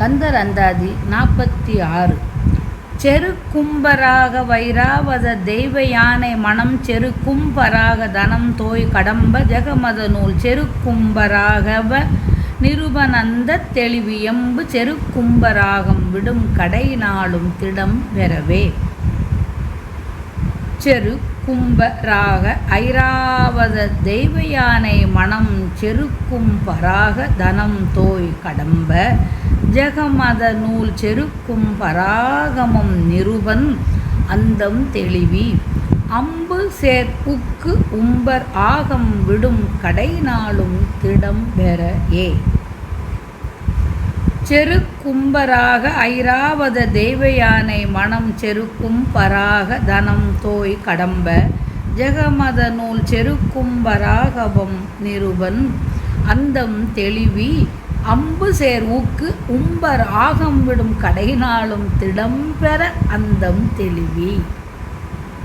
கந்தர் அந்தாதி நாற்பத்தி ஆறு. செரு கும்பராக வைராவத தெய்வ யானை மனம் செரு கும்பராக தனம் தோய் கடம்ப ஜெகமத நூல் செரு கும்பராகவ நிருபனந்த தெளிவியம்பு செரு கும்பராகம் விடும் கடை நாளும் திடம் பெறவே. செரு கும்பராக ஐராவத தெய்வ யானை மனம் செருக்கும் பராக தனம் தோய் கடம்ப ஜெகமத நூல் செருக்கும் பராகமம் நிருபன் அந்தம் தெளிவி. அம்பு சேர் புக்கு உம்பர் ஆகம் விடும் கடை நாளும் திடம் பெற ஏ. செருக்கும்பராக ஐராவத தெய்வயானை மனம் செருக்கும் பராக தனம் தோய் கடம்ப. ஜெகமத நூல் செருக்கும்பராகவம் நிருபன். அந்தம் தெளிவி அம்பு சேர் ஊக்கு உம்பர் ஆகம் விடும் கடையினாலும் திடம்பெற அந்தம் தெளிவி.